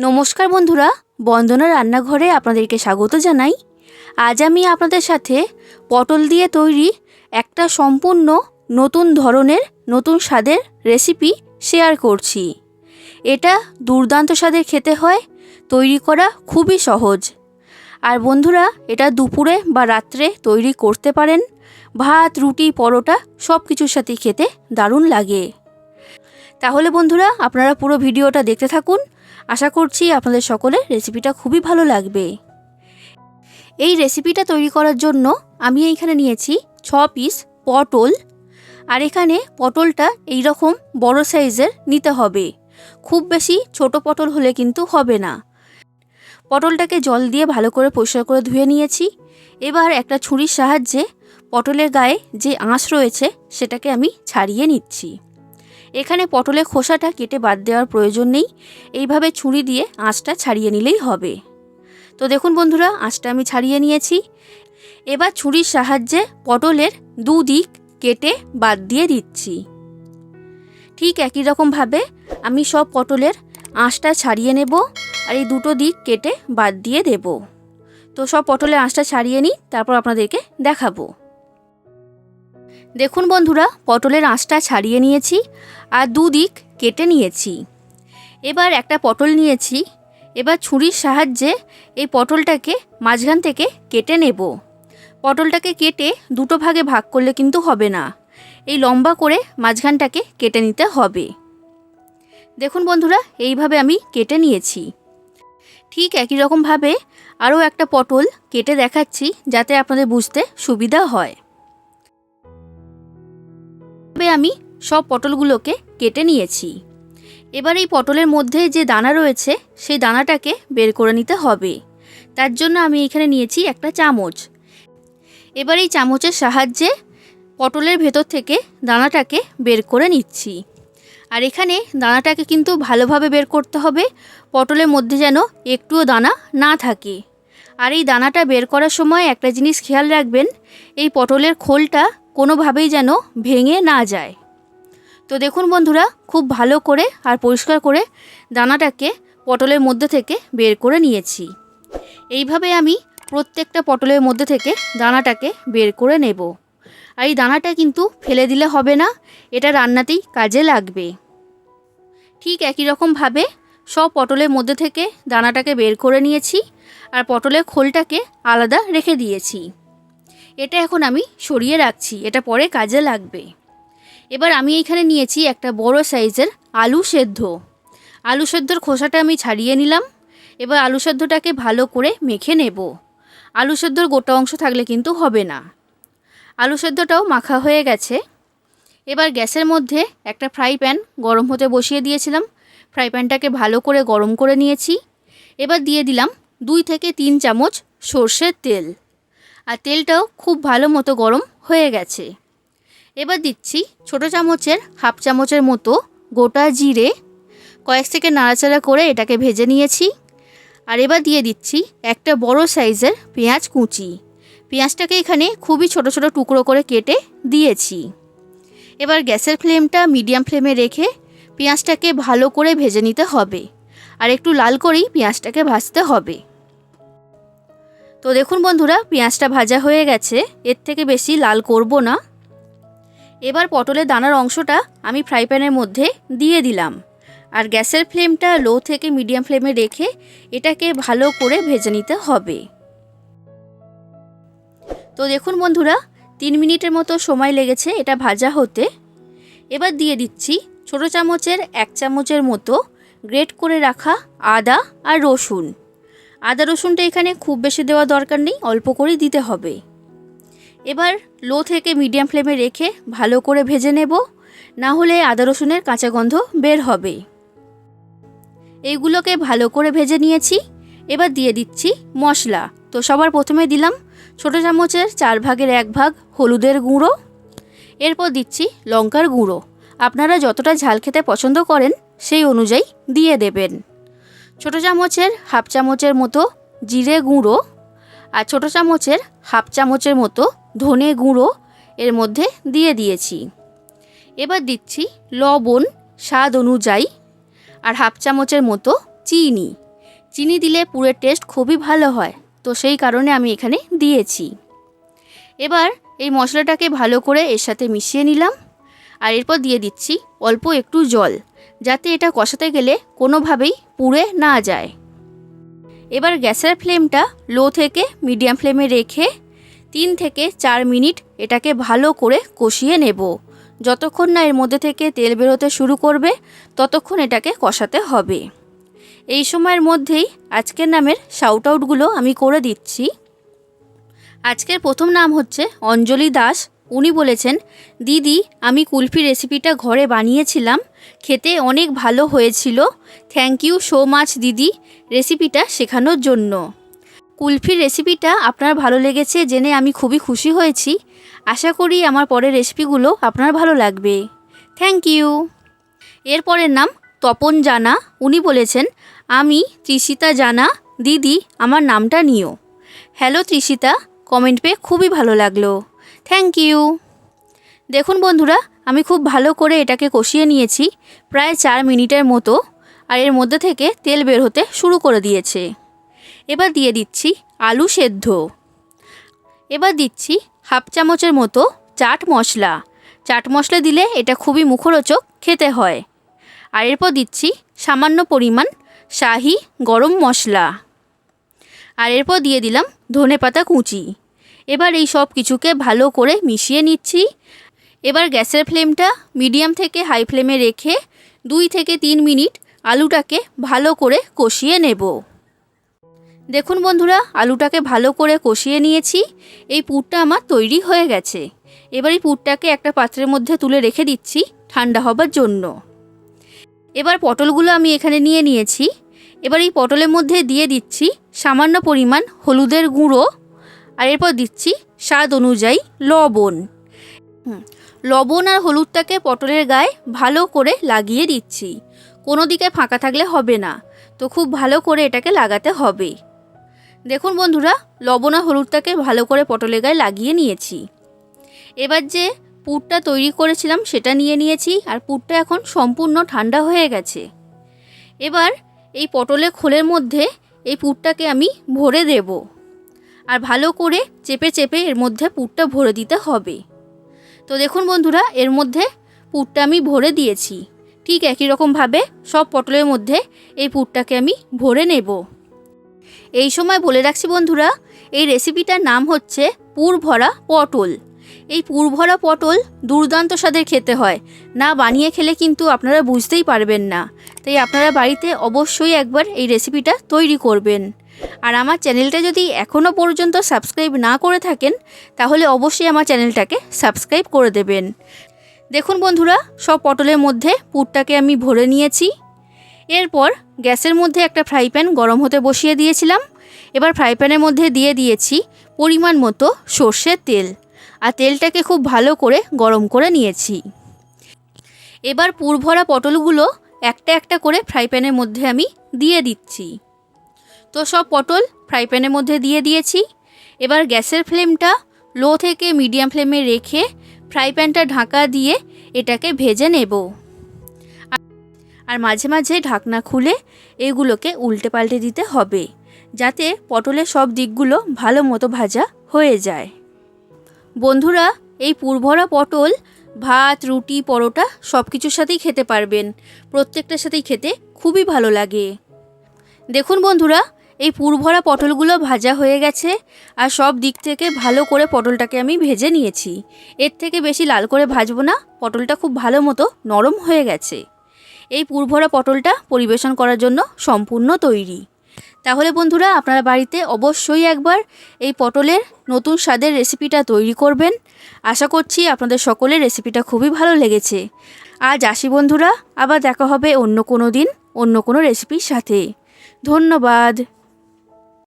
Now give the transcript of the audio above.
নমস্কার বন্ধুরা, বন্দনা রান্নাঘরে আপনাদেরকে স্বাগত জানাই। আজ আমি আপনাদের সাথে পটল দিয়ে তৈরি একটা সম্পূর্ণ নতুন ধরনের, নতুন স্বাদের রেসিপি শেয়ার করছি। এটা দুর্দান্ত স্বাদের খেতে হয়, তৈরি করা খুবই সহজ। আর বন্ধুরা, এটা দুপুরে বা রাত্রে তৈরি করতে পারেন। ভাত, রুটি, পরোটা সব কিছুর সাথে খেতে দারুণ লাগে। তাহলে বন্ধুরা, আপনারা পুরো ভিডিওটা দেখতে থাকুন। আশা করছি আপনাদের সকলের রেসিপিটা খুবই ভালো লাগবে। এই রেসিপিটা তৈরি করার জন্য আমি এইখানে নিয়েছি ছ পিস পটল, আর এখানে পটলটা এই রকম বড় সাইজের নিতে হবে। খুব বেশি ছোট পটল হলে কিন্তু হবে না। পটলটাকে জল দিয়ে ভালো করে পরিষ্কার করে ধুয়ে নিয়েছি। এবার একটা ছুরির সাহায্যে পটলের গায়ে যে আঁশ রয়েছে সেটাকে আমি ছাড়িয়ে নিচ্ছি। এখানে পটলের খোসাটা কেটে বাদ দেওয়ার প্রয়োজন নেই। এইভাবে ছুরি দিয়ে আঁচটা ছাড়িয়ে নিলেই হবে। তো দেখুন বন্ধুরা, আঁচটা আমি ছাড়িয়ে নিয়েছি। এবার ছুরির সাহায্যে পটলের দুদিক কেটে বাদ দিয়ে দিচ্ছি। ঠিক একই রকমভাবে আমি সব পটলের আঁশটা ছাড়িয়ে নেব আর এই দুটো দিক কেটে বাদ দিয়ে দেব। তো সব পটলের আঁশটা ছাড়িয়ে নিই, তারপর আপনাদেরকে দেখাবো। দেখুন বন্ধুরা, পটলের আঁশটা ছাড়িয়ে নিয়েছি আর দুদিক কেটে নিয়েছি। এবার একটা পটল নিয়েছি, এবার ছুরির সাহায্যে এই পটলটাকে মাঝখান থেকে কেটে নেব। পটলটাকে কেটে দুটো ভাগে ভাগ করলে কিন্তু হবে না, এই লম্বা করে মাঝখানটাকে কেটে নিতে হবে। দেখুন বন্ধুরা, এইভাবে আমি কেটে নিয়েছি। ঠিক একই রকমভাবে আরও একটা পটল কেটে দেখাচ্ছি, যাতে আপনাদের বুঝতে সুবিধা হয়। এভাবে আমি সব পটলগুলোকে কেটে নিয়েছি। এবার এই পটলের মধ্যে যে দানা রয়েছে, সেই দানাটাকে বের করে নিতে হবে। তার জন্য আমি এখানে নিয়েছি একটা চামচ। এবার এই চামচের সাহায্যে পটলের ভেতর থেকে দানাটাকে বের করে নিচ্ছি। আর এখানে দানাটাকে কিন্তু ভালোভাবে বের করতে হবে, পটলের মধ্যে যেন একটুও দানা না থাকে। আর এই দানাটা বের করার সময় একটা জিনিস খেয়াল রাখবেন, এই পটলের খোলটা কোনোভাবেই যেন ভেঙে না যায়। তো দেখুন বন্ধুরা, খুব ভালো করে আর পরিষ্কার করে দানাটাকে পটলের মধ্যে থেকে বের করে নিয়েছি। এইভাবে আমি প্রত্যেকটা পটলের মধ্যে থেকে দানাটাকে বের করে নেব। আর এই দানাটা কিন্তু ফেলে দিলে হবে না, এটা রান্নাতেই কাজে লাগবে। ঠিক একই রকমভাবে সব পটলের মধ্যে থেকে দানাটাকে বের করে নিয়েছি আর পটলের খোলটাকে আলাদা রেখে দিয়েছি। এটা এখন আমি সরিয়ে রাখছি, এটা পরে কাজে লাগবে। এবার আমি এখানে নিয়েছি একটা বড় সাইজের আলু সেদ্ধ। আলু সেদ্ধর খোসাটা আমি ছাড়িয়ে নিলাম, এবার আলু সেদ্ধটাকে ভালো করে মেখে নেব। আলু সেদ্ধর গোটা অংশ থাকলে কিন্তু হবে না। আলু সেদ্ধটাও মাখা হয়ে গেছে। এবার গ্যাসের মধ্যে একটা ফ্রাই প্যান গরম হতে বসিয়ে দিয়েছিলাম। ফ্রাই প্যানটাকে ভালো করে গরম করে নিয়েছি। এবার দিয়ে দিলাম দুই থেকে তিন চামচ সর্ষের তেল। আর তেলটাও খুব ভালো মতো গরম হয়ে গেছে। এবার দিচ্ছি ছোট চামচের হাফ চামচের মতো গোটা জিরে। কয়েক সেকেন্ড নাড়াচাড়া করে এটাকে ভেজে নিয়েছি। আর এবার দিয়ে দিচ্ছি একটা বড় সাইজের পেঁয়াজ কুচি। পেঁয়াজটাকে এখানে খুবই ছোট ছোট টুকরো করে কেটে দিয়েছি। এবার গ্যাসের ফ্লেমটা মিডিয়াম ফ্লেমে রেখে পেঁয়াজটাকে ভালো করে ভেজে নিতে হবে। আর একটু লাল করেই পেঁয়াজটাকে ভাজতে হবে। তো দেখুন বন্ধুরা, পেঁয়াজটা ভাজা হয়ে গেছে। এর থেকে বেশি লাল করব না। এবার পটলের দানার অংশটা আমি ফ্রাই প্যানের মধ্যে দিয়ে দিলাম। আর গ্যাসের ফ্লেমটা লো থেকে মিডিয়াম ফ্লেমে রেখে এটাকে ভালো করে ভেজে নিতে হবে। তো দেখুন বন্ধুরা, তিন মিনিটের মতো সময় লেগেছে এটা ভাজা হতে। এবার দিয়ে দিচ্ছি ছোটো চামচের এক চামচের মতো গ্রেট করে রাখা আদা আর রসুন। আদা রসুনটা এখানে খুব বেশি দেওয়া দরকার নেই, অল্প করেই দিতে হবে। এবার লো থেকে মিডিয়াম ফ্লেমে রেখে ভালো করে ভেজে নেব, না হলে আদা রসুনের কাঁচা গন্ধ বের হবে। এইগুলোকে ভালো করে ভেজে নিয়েছি। এবার দিয়ে দিচ্ছি মশলা। তো সবার প্রথমে দিলাম ছোটো চামচের চার ভাগের এক ভাগ হলুদের গুঁড়ো। এরপর দিচ্ছি লঙ্কার গুঁড়ো। আপনারা যতটা ঝাল খেতে পছন্দ করেন, সেই অনুযায়ী দিয়ে দেবেন। ছোটো চামচের হাফ চামচের মতো জিরে গুঁড়ো আর ছোটো চামচের হাফ চামচের মতো ধনে গুঁড়ো এর মধ্যে দিয়ে দিয়েছি। এবার দিচ্ছি লবণ স্বাদ অনুযায়ী আর হাফ চামচের মতো চিনি। চিনি দিলে পুরের টেস্ট খুবই ভালো হয়, তো সেই কারণে আমি এখানে দিয়েছি। এবার এই মশলাটাকে ভালো করে এর সাথে মিশিয়ে নিলাম আর এরপর দিয়ে দিচ্ছি অল্প একটু জল। যাতে এটা কষাতে গেলে কোনোভাবেই পুড়ে না যায়। এবার গ্যাসের ফ্লেমটা লো থেকে মিডিয়াম ফ্লেমে রেখে তিন থেকে চার মিনিট এটাকে ভালো করে কষিয়ে নেব। যতক্ষণ না এর মধ্যে থেকে তেল বেরোতে শুরু করবে, ততক্ষণ এটাকে কষাতে হবে। এই সময়ের মধ্যেই আজকের নামের শাউট আউটগুলো আমি করে দিচ্ছি। আজকের প্রথম নাম হচ্ছে অঞ্জলি দাস। উনি বলেছেন, দিদি, আমি কুলফি রেসিপিটা ঘরে বানিয়েছিলাম, খেতে অনেক ভালো হয়েছিল। থ্যাংক ইউ সো মাচ দিদি রেসিপিটা শেখানোর জন্য। কুলফির রেসিপিটা আপনার ভালো লেগেছে জেনে আমি খুবই খুশি হয়েছি। আশা করি আমার পরের রেসিপিগুলো আপনার ভালো লাগবে। থ্যাংক ইউ এরপরের নাম তপন জানা। উনি বলেছেন, আমি তৃষিতা জানা। দিদি, আমার নামটা নিও। হ্যালো তৃষিতা কমেন্ট পেয়ে খুবই ভালো লাগল। থ্যাংক ইউ দেখুন বন্ধুরা, আমি খুব ভালো করে এটাকে কষিয়ে নিয়েছি, প্রায় চার মিনিটের মতো, আর এর মধ্যে থেকে তেল বের হতে শুরু করে দিয়েছে। এবার দিয়ে দিচ্ছি আলু সেদ্ধ। এবার দিচ্ছি হাফ চামচের মতো চাট মশলা। চাট মশলা দিলে এটা খুবই মুখরোচক খেতে হয়। আর এরপর দিচ্ছি সামান্য পরিমাণ শাহি গরম মশলা। আর এরপর দিয়ে দিলাম ধনে পাতা কুচি। এবার এই সব কিছুকে ভালো করে মিশিয়ে নিচ্ছি। এবার গ্যাসের ফ্লেমটা মিডিয়াম থেকে হাই ফ্লেমে রেখে দুই থেকে তিন মিনিট আলুটাকে ভালো করে কষিয়ে নেব। দেখুন বন্ধুরা, আলুটাকে ভালো করে কষিয়ে নিয়েছি। এই পুরটা আমার তৈরি হয়ে গেছে। এবার এই পুরটাকে একটা পাত্রের মধ্যে তুলে রেখে দিচ্ছি ঠান্ডা হবার জন্য। এবার পটলগুলো আমি এখানে নিয়ে নিয়েছি। এবার এই পটলের মধ্যে দিয়ে দিচ্ছি সামান্য পরিমাণ হলুদের গুঁড়ো আর এরপর দিচ্ছি স্বাদ অনুযায়ী লবণ। লবণ আর হলুদটাকে পটলের গায়ে ভালো করে লাগিয়ে দিচ্ছি। কোনো দিকে ফাঁকা থাকলে হবে না, তো খুব ভালো করে এটাকে লাগাতে হবে। দেখুন বন্ধুরা, লবণ আর হলুদটাকে ভালো করে পটলের গায়ে লাগিয়ে নিয়েছি। এবার যে পুরটা তৈরি করেছিলাম সেটা নিয়ে নিয়েছি আর পুরটা এখন সম্পূর্ণ ঠান্ডা হয়ে গেছে। এবার এই পটলের খোলের মধ্যে এই পুরটাকে আমি ভরে দেব। আর ভালো করে চেপে চেপে এর মধ্যে পুরটা ভরে দিতে হবে। তো দেখুন বন্ধুরা, এর মধ্যে পুরটা আমি ভরে দিয়েছি। ঠিক একই রকমভাবে সব পটলের মধ্যে এই পুরটাকে আমি ভরে নেব। এই সময় বলে রাখছি বন্ধুরা, এই রেসিপিটার নাম হচ্ছে পুর ভরা পটল। এই পুর ভরা পটল দুর্দান্ত স্বাদের খেতে হয়। না বানিয়ে খেলে কিন্তু আপনারা বুঝতেই পারবেন না। তাই আপনারা বাড়িতে অবশ্যই একবার এই রেসিপিটা তৈরি করবেন। আর আমার চ্যানেলটা যদি এখনও পর্যন্ত সাবস্ক্রাইব না করে থাকেন, তাহলে অবশ্যই আমার চ্যানেলটাকে সাবস্ক্রাইব করে দেবেন। দেখুন বন্ধুরা, সব পটলের মধ্যে পুরটাকে আমি ভরে নিয়েছি। এরপর গ্যাসের মধ্যে একটা ফ্রাই প্যান গরম হতে বসিয়ে দিয়েছিলাম। এবার ফ্রাই প্যানের মধ্যে দিয়ে দিয়েছি পরিমাণ মতো সর্ষের তেল। আর তেলটাকে খুব ভালো করে গরম করে নিয়েছি। এবার পুর ভরা পটলগুলো একটা একটা করে ফ্রাই প্যানের মধ্যে আমি দিয়ে দিচ্ছি। তো সব পটল ফ্রাই প্যানের মধ্যে দিয়ে দিয়েছি। এবার গ্যাসের ফ্লেমটা লো থেকে মিডিয়াম ফ্লেমে রেখে ফ্রাই প্যানটা ঢাকা দিয়ে এটাকে ভেজে নেব। আর মাঝে মাঝে ঢাকনা খুলে এগুলোকে উল্টে পাল্টে দিতে হবে, যাতে পটলের সব দিকগুলো ভালো মতো ভাজা হয়ে যায়। বন্ধুরা, এই পুরভরা পটল, ভাত, রুটি, পরোটা সব কিছুর সাথেই খেতে পারবেন। প্রত্যেকটার সাথেই খেতে খুবই ভালো লাগে। দেখুন বন্ধুরা এই পুরভরা পটলগুলো ভাজা হয়ে গেছে আর সব দিক থেকে ভালো করে পটলটাকে আমি ভেজে নিয়েছি। এর থেকে বেশি লাল করে ভাজবো না, পটলটা খুব ভালো মতো নরম হয়ে গেছে। এই পুরভরা পটলটা পরিবেশন করার জন্য সম্পূর্ণ তৈরি। তাহলে বন্ধুরা, আপনারা বাড়িতে অবশ্যই একবার এই পটলের নতুন স্বাদের রেসিপিটা তৈরি করবেন। আশা করছি আপনাদের সকলের রেসিপিটা খুবই ভালো লেগেছে। আজ আসি বন্ধুরা, আবার দেখা হবে অন্য কোনো দিন, অন্য কোনো রেসিপির সাথে। ধন্যবাদ।